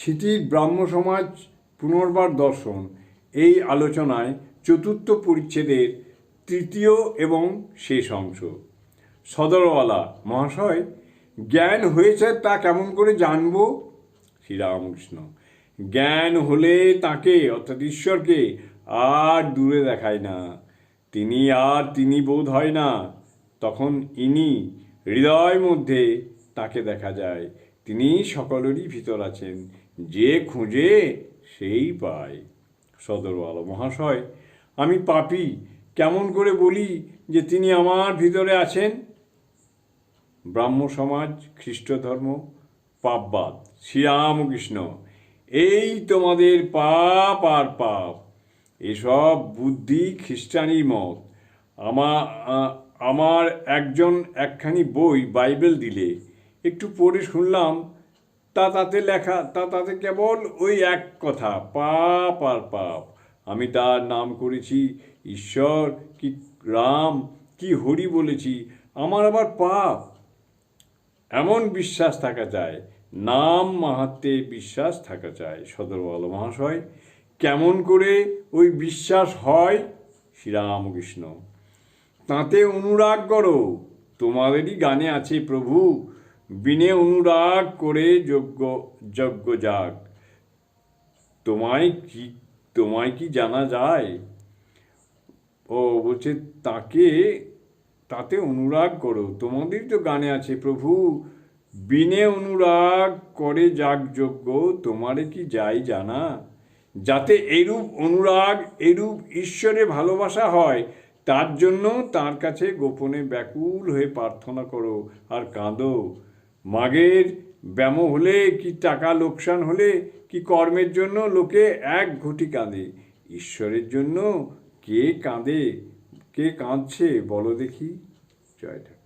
স্মৃতির ব্রাহ্ম সমাজ পুনর্বার দর্শন। এই আলোচনায় চতুর্থ পরিচ্ছেদের তৃতীয় এবং শেষ অংশ। সদরওয়ালা, মহাশয়, জ্ঞান হয়েছে তা কেমন করে জানব? শ্রীরামকৃষ্ণ, জ্ঞান হলে তাকে, অর্থাৎ ঈশ্বরকে, আর দূরে দেখায় না। তিনি আর তিনি বোধ হয় না। তখন ইনি হৃদয় মধ্যে তাকে দেখা যায়। তিনি সকলেরই ভিতর আছেন। যে খুঁজে সেই পায়। সদরওয়ালা মহাশয়, আমি পাপি। কেমন করে বলি যে তিনি আমার ভিতরে আছেন? ব্রাহ্ম সমাজ, খ্রিস্ট ধর্ম, পাপবাদ, শ্রীরামকৃষ্ণ, এই তোমাদের পাপ আর পাপ। এসব বুদ্ধি খ্রিস্টানির মত। আমার আমার একজন একখানি বই বাইবেল দিলে। একটু পড়ে শুনলাম, তা তাতে লেখা, তা তাতে কেবল ওই এক কথা, পাপ আর পাপ। আমি তার নাম করেছি ঈশ্বর, কি রাম, কি হরি বলেছি, আমার আবার পাপ। এমন বিশ্বাস থাকা চাই নাম মাহাত্মে বিশ্বাস থাকা চাই সদরওয়ালা মহাশয়। কেমন করে ওই বিশ্বাস হয়? শ্রীরামকৃষ্ণ। তাতে অনুরাগ করো, তোমাদেরই গানে আছে প্রভু। বিনে অনুরাগ করে যজ্ঞ যজ্ঞ যাগ। তোমায় কি তোমায় কি জানা যায়? ও বলছে, তাকে, তাতে অনুরাগ করো। তোমাদের তো গানে আছে, প্রভু, বিনে অনুরাগ করে যাগ যজ্ঞ, তোমারে কি যাই জানা? যাতে এরূপ অনুরাগ, এরূপ ঈশ্বরে ভালোবাসা হয়, তার জন্য তার কাছে গোপনে ব্যাকুল হয়ে প্রার্থনা করো আর কাঁদো। মাগের ব্যাম হলে কি টাকা লোকসান হলে কি কর্মের জন্য লোকে এক ঘটি কাঁদে? ঈশ্বরের জন্য কে কাঁদে? কে কাঁদছে? বলো দেখি। জয় ঠাকুর